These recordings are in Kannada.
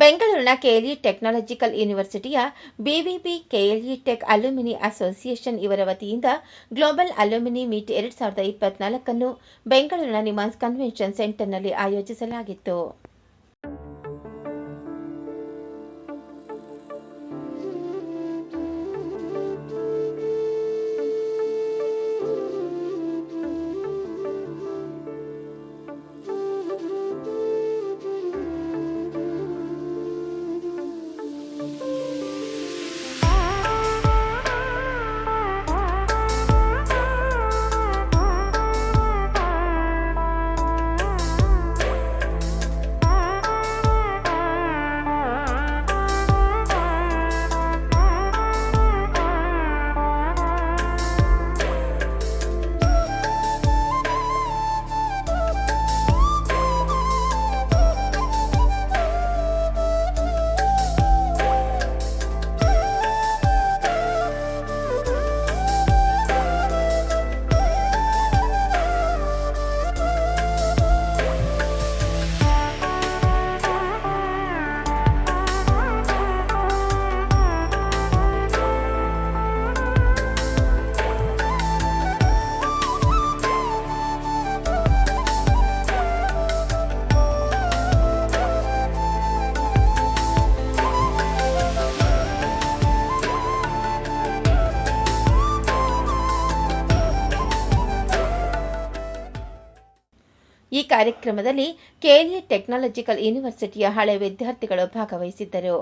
ಬೆಂಗಳೂರಿನ KLE technological ಯೂನಿವರ್ಸಿಟಿಯ BVP KLE tech alumni association ಇವರ ವತಿಯಿಂದ ಗ್ಲೋಬಲ್ ಅಲ್ಯೂಮಿನಿ ಮೀಟ್ ಎರಡ್ ಸಾವಿರದ ಇಪ್ಪತ್ನಾಲ್ಕನ್ನು ಬೆಂಗಳೂರಿನ ನಿಮಾನ್ಸ್ ಕನ್ವೆನ್ಷನ್ ಸೆಂಟರ್ನಲ್ಲಿ ಆಯೋಜಿಸಲಾಗಿತ್ತು. ಈ ಕಾರ್ಯಕ್ರಮದಲ್ಲಿ ಕೆಎಲ್ಇ ಟೆಕ್ನಾಲಜಿಕಲ್ ಯೂನಿವರ್ಸಿಟಿಯ ಹಳೆ ವಿದ್ಯಾರ್ಥಿಗಳು ಭಾಗವಹಿಸಿದ್ದರು.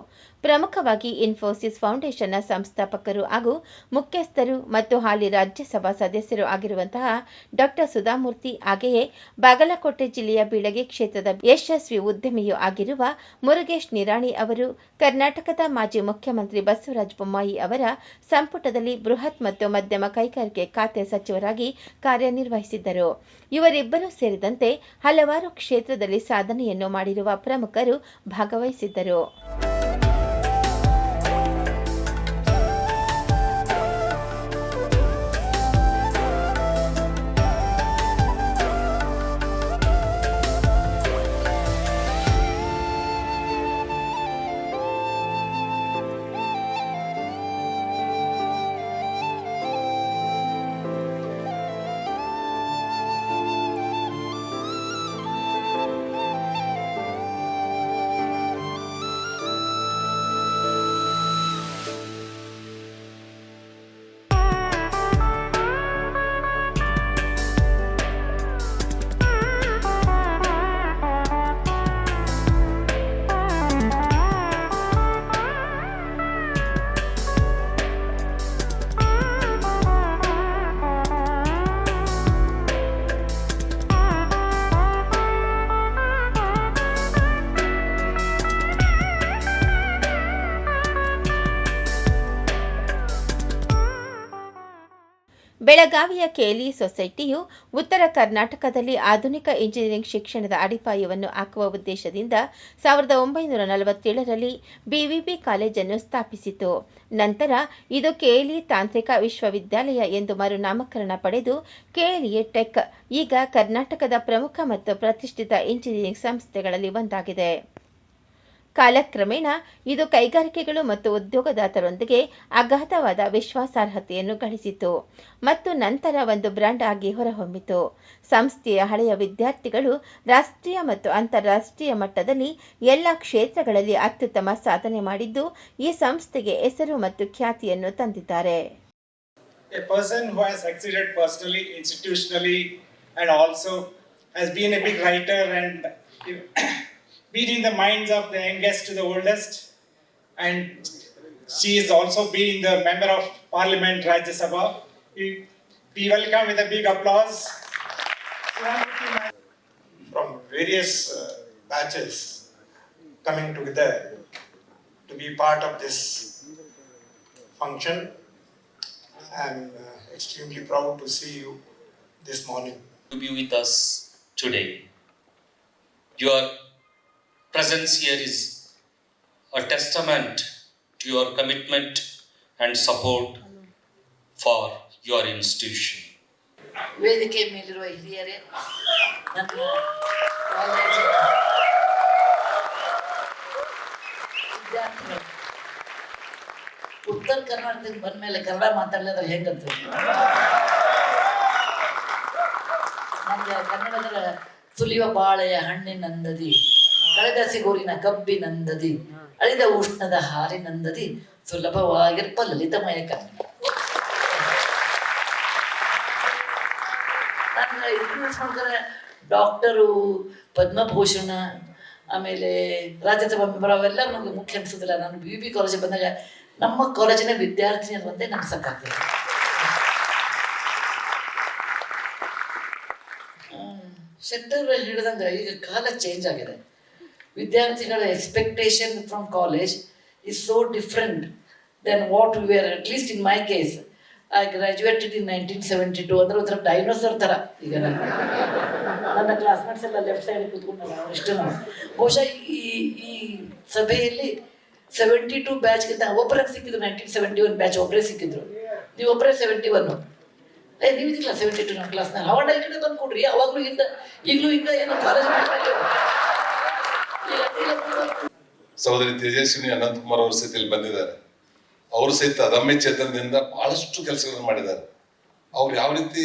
ಪ್ರಮುಖವಾಗಿ ಇನ್ಫೋಸಿಸ್ ಫೌಂಡೇಶನ್ನ ಸಂಸ್ಥಾಪಕರು ಹಾಗೂ ಮುಖ್ಯಸ್ಥರು ಮತ್ತು ಹಾಲಿ ರಾಜ್ಯಸಭಾ ಸದಸ್ಯರು ಆಗಿರುವಂತಹ ಡಾಕ್ಟರ್ ಸುಧಾಮೂರ್ತಿ, ಹಾಗೆಯೇ ಬಾಗಲಕೋಟೆ ಜಿಲ್ಲೆಯ ಬೀಳಗಿ ಕ್ಷೇತ್ರದ ಯಶಸ್ವಿ ಉದ್ಯಮಿಯೂ ಆಗಿರುವ ಮುರುಗೇಶ್ ನಿರಾಣಿ ಅವರು, ಕರ್ನಾಟಕದ ಮಾಜಿ ಮುಖ್ಯಮಂತ್ರಿ ಬಸವರಾಜ ಬೊಮ್ಮಾಯಿ ಅವರ ಸಂಪುಟದಲ್ಲಿ ಬೃಹತ್ ಮತ್ತು ಮಧ್ಯಮ ಕೈಗಾರಿಕೆ ಖಾತೆ ಸಚಿವರಾಗಿ ಕಾರ್ಯನಿರ್ವಹಿಸಿದ್ದರು. ಇವರಿಬ್ಬರೂ ಸೇರಿದಂತೆ ಹಲವಾರು ಕ್ಷೇತ್ರದಲ್ಲಿ ಸಾಧನೆಯನ್ನು ಮಾಡಿರುವ ಪ್ರಮುಖರು ಭಾಗವಹಿಸಿದ್ದರು. ಬೆಳಗಾವಿಯ ಕೆಎಲ್ಇ ಸೊಸೈಟಿಯು ಉತ್ತರ ಕರ್ನಾಟಕದಲ್ಲಿ ಆಧುನಿಕ ಇಂಜಿನಿಯರಿಂಗ್ ಶಿಕ್ಷಣದ ಅಡಿಪಾಯವನ್ನು ಹಾಕುವ ಉದ್ದೇಶದಿಂದ ಸಾವಿರದ ಒಂಬೈನೂರ ನಲವತ್ತೇಳರಲ್ಲಿ ಬಿವಿಬಿ ಕಾಲೇಜನ್ನು ಸ್ಥಾಪಿಸಿತು. ನಂತರ ಇದು ಕೆಎಲ್ಇ ತಾಂತ್ರಿಕ ವಿಶ್ವವಿದ್ಯಾಲಯ ಎಂದು ಮರುನಾಮಕರಣ ಪಡೆದು ಕೆಎಲ್ಇ ಟೆಕ್, ಈಗ ಕರ್ನಾಟಕದ ಪ್ರಮುಖ ಮತ್ತು ಪ್ರತಿಷ್ಠಿತ ಇಂಜಿನಿಯರಿಂಗ್ ಸಂಸ್ಥೆಗಳಲ್ಲಿ ಒಂದಾಗಿದೆ. ಕಾಲಕ್ರಮೇಣ ಇದು ಕೈಗಾರಿಕೆಗಳು ಮತ್ತು ಉದ್ಯೋಗದಾತರೊಂದಿಗೆ ಅಗಾಧವಾದ ವಿಶ್ವಾಸಾರ್ಹತೆಯನ್ನು ಗಳಿಸಿತು ಮತ್ತು ನಂತರ ಒಂದು ಬ್ರ್ಯಾಂಡ್ ಆಗಿ ಹೊರಹೊಮ್ಮಿತು. ಸಂಸ್ಥೆಯ ಹಳೆಯ ವಿದ್ಯಾರ್ಥಿಗಳು ರಾಷ್ಟ್ರೀಯ ಮತ್ತು ಅಂತಾರಾಷ್ಟ್ರೀಯ ಮಟ್ಟದಲ್ಲಿ ಎಲ್ಲ ಕ್ಷೇತ್ರಗಳಲ್ಲಿ ಅತ್ಯುತ್ತಮ ಸಾಧನೆ ಮಾಡಿದ್ದು ಈ ಸಂಸ್ಥೆಗೆ ಹೆಸರು ಮತ್ತು ಖ್ಯಾತಿಯನ್ನು ತಂದಿದ್ದಾರೆ. A person who has succeeded personally, institutionally, and also has been a big writer and been in the minds of the youngest to the oldest. And she is also being the member of Parliament Rajya Sabha. We, we welcome with a big applause. from various uh, batches coming together to be part of this function. I'm uh, extremely proud to see you this morning. to be with us today. Your presence here is a testament to your commitment and support for your institution. ವೇದಿಕೆ ಮೇಲಿರುವ ಹಿರಿಯರೇ ನನ್ನ ಕಾಲೇಜಿನ ವಿದ್ಯಾರ್ಥಿಗಳು ಉತ್ತರ ಕರ್ನಾಟಕದಿಂದ ಬಂದ್ಮೇಲೆ ಕನ್ನಡ ಮಾತಾಡಲಿದ್ರೆ ಹೆಂಗಂತ ನಮ್ಗೆ ಕನ್ನಡದ ಸುಲಿಯುವ ಬಾಳೆಯ ಹಣ್ಣಿನಂದದಿ ಕಳೆದ ಸಿಗೋರಿನ ಕಬ್ಬಿನಂದದಿ ಅಳಿದ ಉಷ್ಣದ ಹಾರಿನಂದದಿ ಸುಲಭವಾಗಿರ್ಪ ಲಲಿತಮಯ ಕನ್ನಡ ಡಾಕ್ಟರು, ಪದ್ಮಭೂಷಣ, ಆಮೇಲೆ ರಾಜ್ಯಸಭಾ ಮೆಂಬರ್ ಅವೆಲ್ಲ ನನಗೆ ಮುಖ್ಯ ಅನಿಸೋದಿಲ್ಲ. ನಾನು ಬಿ ಬಿ ಕಾಲೇಜಿಗೆ ಬಂದಾಗ ನಮ್ಮ ಕಾಲೇಜಿನ ವಿದ್ಯಾರ್ಥಿನಿ ಅದು ಒಂದೇ ನಂಗೆ ಸಾಕಾಗ್ತದೆ ಶೆಟ್ಟರ್ ಹೇಳಿದಂಗೆ ಈಗ ಕಾಲ ಚೇಂಜ್ ಆಗಿದೆ. ವಿದ್ಯಾರ್ಥಿಗಳ expectation from college is so different then what we are at least in my case I graduated in nineteen seventy two ಅಂದ್ರೆ ಒಂಥರ ಡೈನೋಸರ್ ಥರ ಈಗ ನಾನು. ನನ್ನ ಕ್ಲಾಸ್ಮೇಟ್ಸ್ ಎಲ್ಲ ಲೆಫ್ಟ್ ಸೈಡ್ ಕೂತ್ಕೊಂಡು ಅವರಿಷ್ಟು ಬಹುಶಃ ಈ ಈ ಸಭೆಯಲ್ಲಿ ಸೆವೆಂಟಿ ಟು ಬ್ಯಾಚ್ಗಿಂತ ಒಬ್ಬರೇ ಸಿಕ್ಕಿದ್ರು ನೈನ್ಟೀನ್ ಸೆವೆಂಟಿ ಒನ್ ಬ್ಯಾಚ್ ಒಬ್ಬರೇ ಸಿಕ್ಕಿದ್ರು. ನೀವು ಒಬ್ಬರೇ ಸೆವೆಂಟಿ ಒನ್ ಏ, ನೀವು ಇದಿಲ್ಲ ಸೆವೆಂಟಿ ಟು ನಮ್ಮ ಕ್ಲಾಸ್ನಲ್ಲಿ ಅವಾಗ ಈ ಕಡೆ ತಂದು ಕೊಡ್ರಿ, ಅವಾಗಲೂ ಇಂದ, ಈಗಲೂ ಹಿಂಗೆ ಏನೋ ಕಾಲೇಜ್ ಸಹೋದರಿ ತೇಜಸ್ವಿನಿ ಅನಂತಕುಮಾರ್ ಅವರ ಸಹಿತ ಇಲ್ಲಿ ಬಂದಿದ್ದಾರೆ. ಅವರು ಸಹಿತ ಅದಮ್ಯ ಚೇತನದಿಂದ ಬಹಳಷ್ಟು ಕೆಲಸಗಳನ್ನು ಮಾಡಿದ್ದಾರೆ. ಅವ್ರು ಯಾವ ರೀತಿ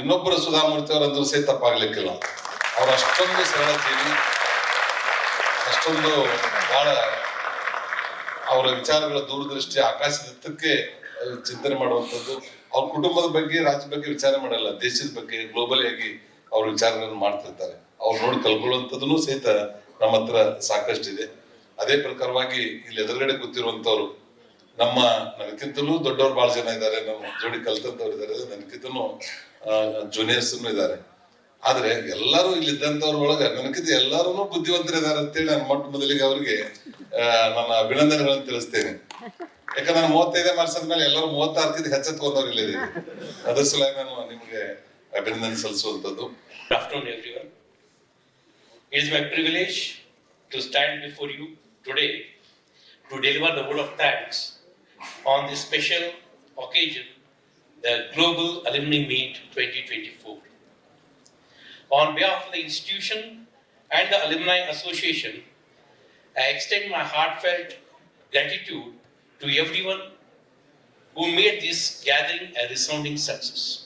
ಇನ್ನೊಬ್ಬರು ಸುಧಾಮೂರ್ತಿ ಅವರಂದ್ರೂ ಸಹಿತ ತಪ್ಪಾಗ್ಲಿಕ್ಕಿಲ್ಲ. ಅವ್ರ ಅಷ್ಟೊಂದು ಸರಳ ಜೀವಿ ಅಷ್ಟೊಂದು ಬಹಳ ಅವರ ವಿಚಾರಗಳ ದೂರದೃಷ್ಟಿ ಆಕಾಶದತ್ತಕ್ಕೆ ಚಿಂತನೆ ಮಾಡುವಂಥದ್ದು. ಅವ್ರ ಕುಟುಂಬದ ಬಗ್ಗೆ, ರಾಜ್ಯದ ಬಗ್ಗೆ ವಿಚಾರ ಮಾಡಲ್ಲ. ದೇಶದ ಬಗ್ಗೆ ಗ್ಲೋಬಲ್ ಆಗಿ ಅವ್ರ ವಿಚಾರಗಳನ್ನು ಮಾಡ್ತಿರ್ತಾರೆ. ಅವ್ರು ನೋಡಿ ಕಲ್ಕೊಳ್ಳುವಂಥದ್ದನ್ನು ಸಹಿತ ನಮ್ಮ ಹತ್ರ ಸಾಕಷ್ಟಿದೆ. ಅದೇ ಪ್ರಕಾರವಾಗಿ ಇಲ್ಲಿ ಎದುರುಗಡೆ ಗೊತ್ತಿರುವಂತವ್ರು ನಮ್ಮ ನನಗಿಂತಲೂ ದೊಡ್ಡವ್ರು ಬಹಳ ಜನ ಇದ್ದಾರೆ. ನಮ್ಮ ಜೋಡಿ ಕಲ್ತಂತವ್ರು ಇದ್ದಾರೆ. ನನಗಿಂತನೂ ಜೂನಿಯರ್ಸ್ ಇದ್ದಾರೆ. ಆದ್ರೆ ಎಲ್ಲರೂ ಇಲ್ಲಿ ಇದ್ದಂತವ್ರ ಒಳಗ ನನಗಿಂತ ಎಲ್ಲರೂ ಬುದ್ಧಿವಂತರಿದ್ದಾರೆ ಅಂತೇಳಿ ನಾನು ಮೊಟ್ಟ ಮೊದಲಿಗೆ ಅವರಿಗೆ ನನ್ನ ಅಭಿನಂದನೆಗಳನ್ನು ತಿಳಿಸ್ತೇನೆ. ಯಾಕಂದ್ರೆ ನಾನು ಮೂವತ್ತೈದೇ ಮಾರ್ಸದ ಮೇಲೆ ಎಲ್ಲರೂ ಮೂವತ್ತಾರಕ್ಕಿಂತ ಹೆಚ್ಚತ್ಕೊಂಡವ್ರು ಇಲ್ಲಿದ್ದೀವಿ. ಅದರ ಸಲುವಾಗಿ ನಾನು ನಿಮ್ಗೆ ಅಭಿನಂದನೆ ಸಲ್ಲಿಸುವಂತದ್ದು afternoon everyone. It is my privilege to stand before you today to deliver the word of thanks on this special occasion, the Global Alumni Meet 2024. On behalf of the institution and the Alumni Association, I extend my heartfelt gratitude to everyone who made this gathering a resounding success.